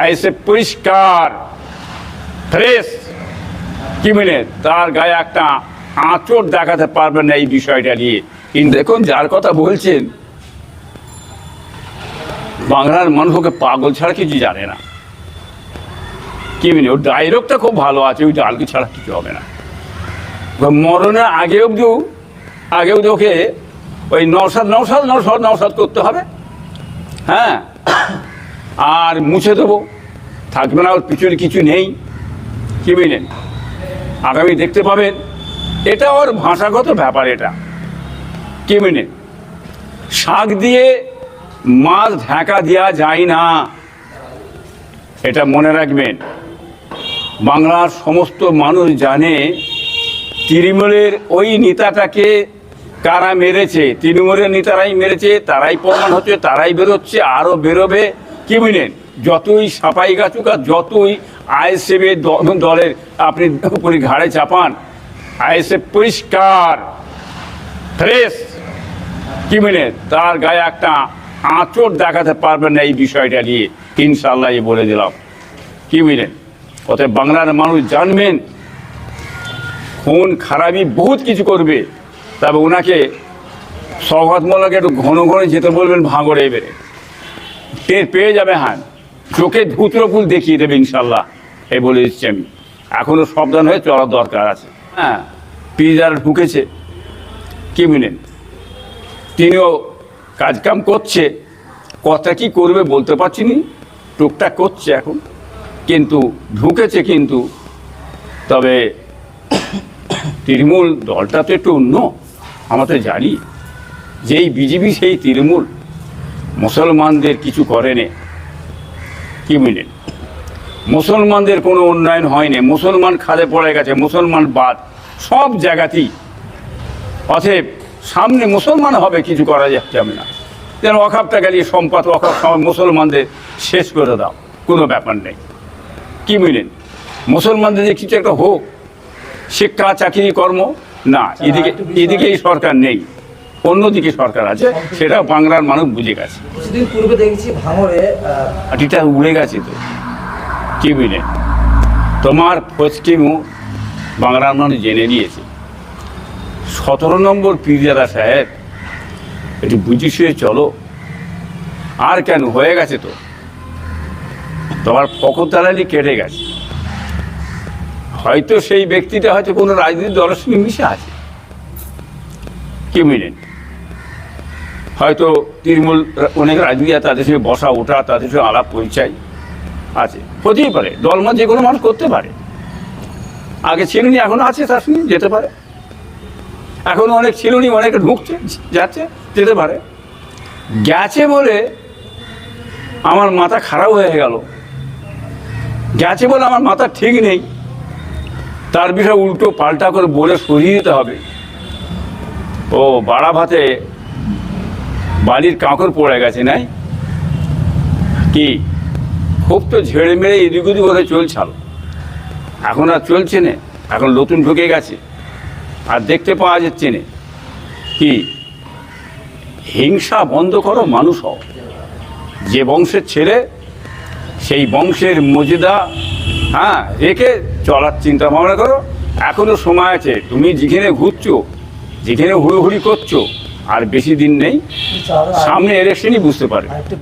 আইসে পরিষ্কার ফ্রেশ কি মানে তার গায়ে একটা আঁচড় দেখাতে পারবেন না এই বিষয়টা নিয়ে। কিন্তু দেখুন, যার কথা বলছেন, বাংলার মানুষ ওকে পাগল ছাড়া কিছু জানে না। কি মানে ওর ডায়লগটা খুব ভালো আছে, ওই ডালকে ছাড়া কিছু হবে না। মরণের আগে অব্দি আগে অব্দি ওকে ওই নওসাদ নওসাদ নওসাদ নওসাদ করতে হবে। হ্যাঁ? আর মুছে দেবো। থাকবে না, ওর পিছনে কিছু নেই। কি বুঝলেন আগামী দেখতে পাবেন। এটা ওর ভাষাগত ব্যাপার এটা। কি বুঝলেন শাক দিয়ে মাছ ঢাকা দেওয়া যায় না। এটা মনে রাখবেন। বাংলার সমস্ত মানুষ জানে, তৃণমূলের ওই নেতাটাকে কারা মেরেছে? তৃণমূলের নেতারাই মেরেছে, তারাই প্রমাণ হচ্ছে, তারাই বেরোচ্ছে আরও বেরোবে। কি বুঝলেন? যতই সাপাই গাছুক আর যতই আইএসএফের দলের আপনি উপরে ঘাড়ে চাপান, আইএসএফ পরিষ্কার, ফ্রেশ। কি মানে তার গায়ে একটা আঁচড় দেখাতে পারবেন না এই বিষয়টা নিয়ে। ইনশাল্লাহ বলে দিলাম। কি বুঝলেন? অতএব বাংলার মানুষ জানবেন খুন খারাপই বহুত কিছু করবে। তবে ওনাকে সৌগত একটু ঘন ঘন যেতে বলবেন ভাঙড়ে এবারে। টের পেয়ে যাবে হ্যাঁ চোখে ধুতরো ফুল দেখিয়ে দেবে ইনশাল্লাহ, এই বলে দিচ্ছি আমি। এখনও সাবধান হয়ে চলার দরকার আছে। হ্যাঁ পিজার ঢুকেছে। কি মিলেন তিনিও কাজকাম করছে। কথা কি করবে বলতে পারছি নি। টুকটাক করছে এখন। কিন্তু ঢুকেছে কিন্তু। তবে তৃণমূল দলটা তো একটু অন্য। আমরা তো জানি, যেই বিজেপি, সেই তৃণমূল। মুসলমানদের কিছু করেনি কি বুঝলেন মুসলমানদের কোনো উন্নয়ন হয়নি। মুসলমান খাদে পড়ে গেছে মুসলমান বাদ। সব জায়গাতেই। অতএব সামনে মুসলমান হবে কিছু করা যাবে না। যেন অখাপটা গেলে সম্পাদ অখাপ মুসলমানদের শেষ করে দাও। কোনো ব্যাপার নেই। কি বুঝলেন মুসলমানদের যে কিছু একটা হোক। শিক্ষা চাকরি কর্ম? না এদিকে এদিকে এই সরকার নেই। অন্যদিকে সরকার আছে সেটা বাংলার মানুষ বুঝে গেছে। কিছুদিন পূর্বে দেখেছি ভাঙড়ে আটিটা উড়ে গেছে তো কি বুঝলেন তোমার পশ্চিমও বাংলার মানুষ জেনে নিয়েছে। সতেরো নম্বর পিরিয়াদা সাহেব একটু বুঝি শুয়ে চলো। আর কেন হয়ে গেছে তো। তোমার ফকরদালালি কেটে গেছে। হয়তো সেই ব্যক্তিটা হয়তো কোনো রাজনীতির দলের সঙ্গে মিশে আছে। কি বুঝলেন হয়তো তৃণমূল অনেক রাজনীতি তাদের সঙ্গে বসা ওঠা, তাদের সঙ্গে আলাপ পরিচয় আছে। হতেই পারে, দলমত যে কোনো মানুষ করতে পারে। আগে ছিলনি এখন আছে তার সঙ্গে যেতে পারে। এখন অনেক ছিলনি, অনেকে ঢুকছে, যাচ্ছে, যেতে পারে। গেছে বলে আমার মাথা খারাপ হয়ে গেল। গেছে বলে আমার মাথা ঠিক নেই। তার বিষয়ে উল্টো পাল্টা করে বলে সরিয়ে দিতে হবে। ও বাড়া ভাতে বালির কাঁকড় পড়ে গেছে, নাই? কি? খুব তো ঝেড়ে মেরে এদিক ওদিক করে চলছাল। এখন আর চলছে না, এখন নতুন ঢুকে গেছে। আর দেখতে পাওয়া যাচ্ছে না। কি? হিংসা বন্ধ করো, মানুষ হও। যে বংশের ছেলে, সেই বংশের মর্যাদা হ্যাঁ রেখে চলার চিন্তা ভাবনা করো। এখনও সময় আছে, তুমি যেখানে ঘুরছো, যেখানে হুড়োহুড়ি করছ আর বেশি দিন নেই। সামনে ইলেকশনই বুঝতে পারে।